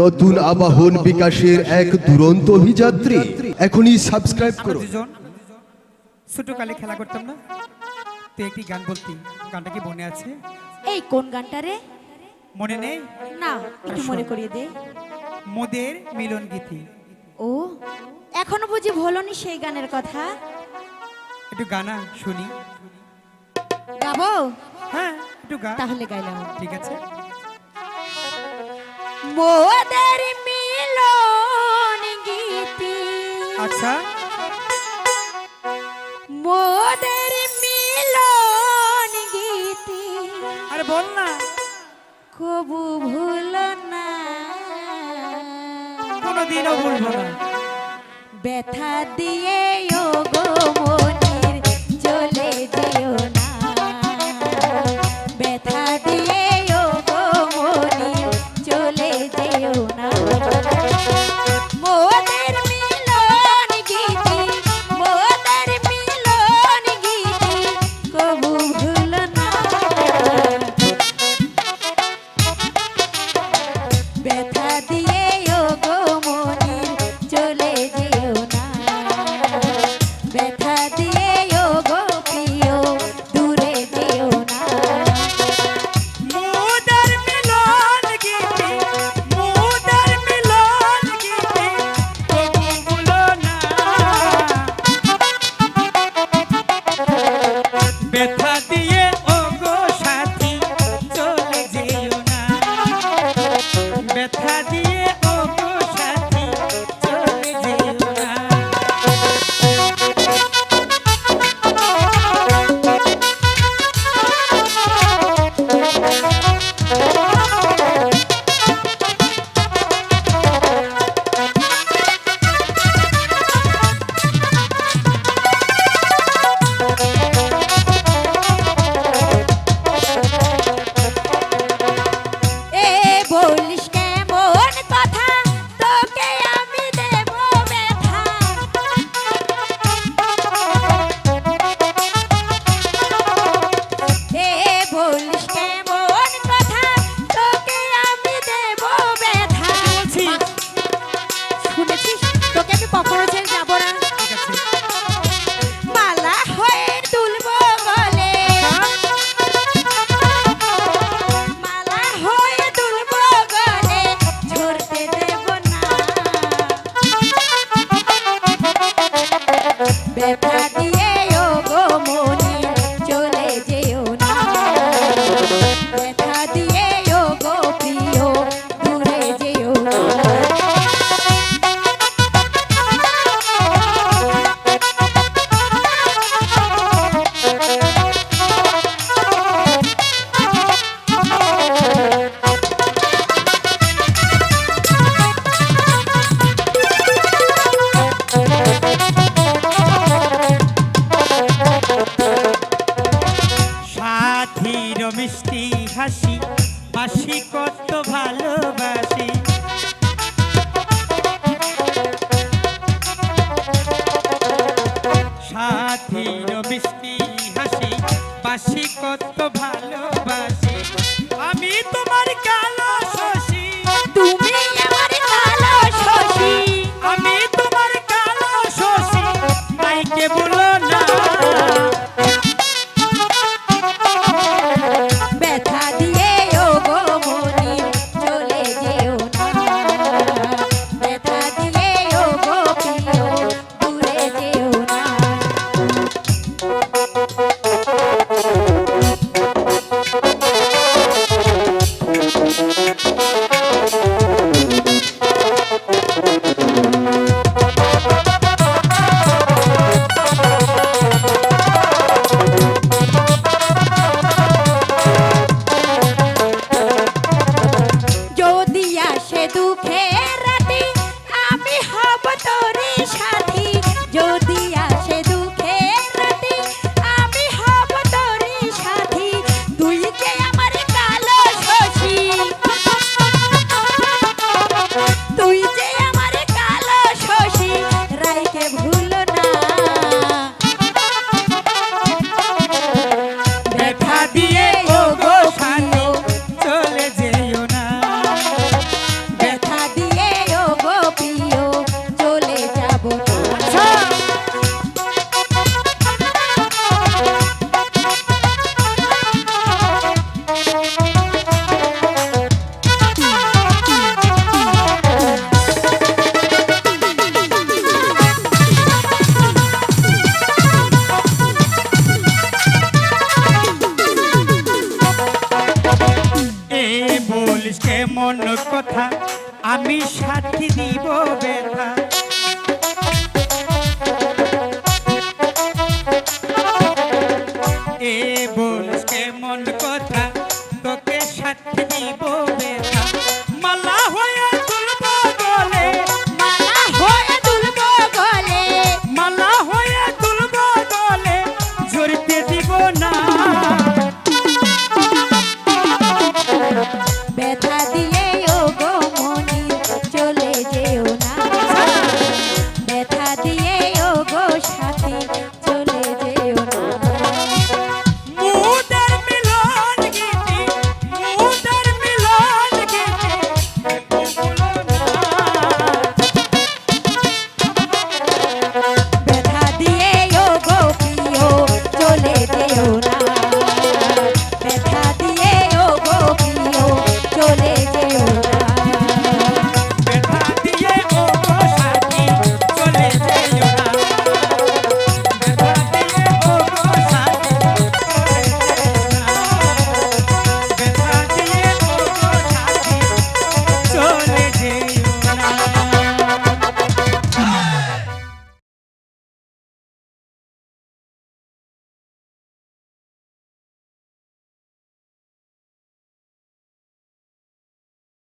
নতুন আবাহন বিকাশের এক দুরন্ত অভিযাত্রী। এখনই সাবস্ক্রাইব করো। ছোট কালে খেলা করতাম না? তো একটি গান বলতি। গানটা কি মনে আছে? এই কোন গানটা রে? মনে নেই? না একটু মনে করিয়ে দে। মোদের মিলন গীতি। ও এখনও বুঝি ভোলনি সেই গানের কথা? একটু গানা শুনি। গাবো? হ্যাঁ একটু গা। তাহলে গাইলাম। ঠিক আছে। মোদের মিলন গীতি। আচ্ছা। মোদের মিলন গীতি। আরে বল না। কবু ভুল না। কোনোদিনও ভুলব না। ব্যথা দিয়ে যোগ ব্যথা দি the bad